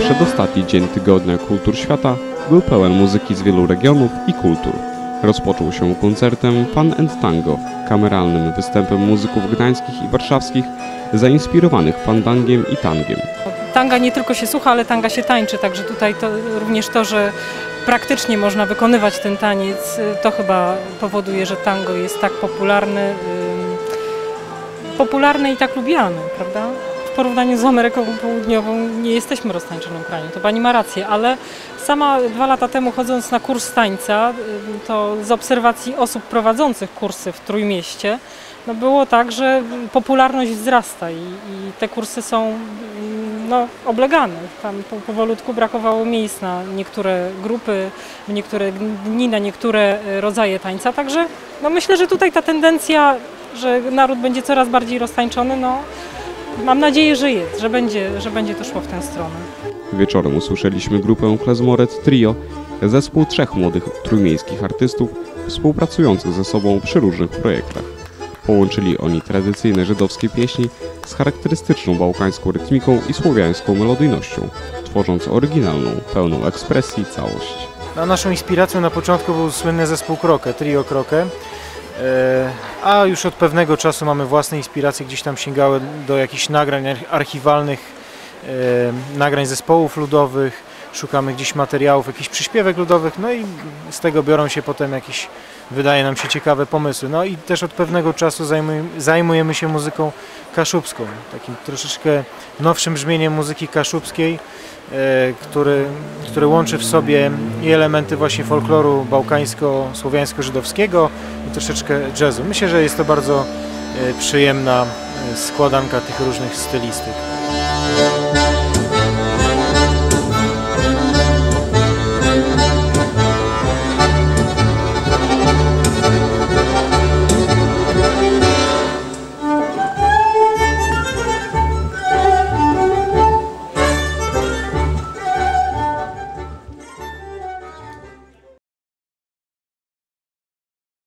Przedostatni dzień tygodnia kultur świata był pełen muzyki z wielu regionów i kultur. Rozpoczął się koncertem Fun and Tango, kameralnym występem muzyków gdańskich i warszawskich, zainspirowanych fandangiem i tangiem. Tanga nie tylko się słucha, ale tanga się tańczy, także tutaj to również to, że praktycznie można wykonywać ten taniec, y, to chyba powoduje, że tango jest tak popularny, popularny i tak lubiany, prawda? W porównaniu z Ameryką Południową nie jesteśmy roztańczonym krajem, to pani ma rację, ale sama dwa lata temu chodząc na kurs tańca, ym, to z obserwacji osób prowadzących kursy w Trójmieście, no było tak, że popularność wzrasta i, i te kursy są no, oblegane. Tam po, powolutku brakowało miejsc na niektóre grupy, w niektóre dni, na niektóre e, rodzaje tańca. Także no, myślę, że tutaj ta tendencja, że naród będzie coraz bardziej roztańczony, no, mam nadzieję, że jest, że będzie, że będzie to szło w tę stronę. Wieczorem usłyszeliśmy grupę Klezmoret Trio, zespół trzech młodych trójmiejskich artystów współpracujących ze sobą przy różnych projektach. Połączyli oni tradycyjne żydowskie pieśni z charakterystyczną bałkańską rytmiką i słowiańską melodyjnością, tworząc oryginalną, pełną ekspresji całość. No, naszą inspiracją na początku był słynny zespół Krokę, trio Krokę. E, A już od pewnego czasu mamy własne inspiracje, gdzieś tam sięgały do jakichś nagrań arch- archiwalnych, e, nagrań zespołów ludowych, szukamy gdzieś materiałów, jakichś przyśpiewek ludowych, no i z tego biorą się potem jakieś, wydaje nam się, ciekawe pomysły. No i też od pewnego czasu zajmuj- zajmujemy się muzyką kaszubską, takim troszeczkę nowszym brzmieniem muzyki kaszubskiej, e, który, który łączy w sobie i elementy właśnie folkloru bałkańsko-słowiańsko-żydowskiego i troszeczkę jazzu. Myślę, że jest to bardzo e, przyjemna e, składanka tych różnych stylistyk.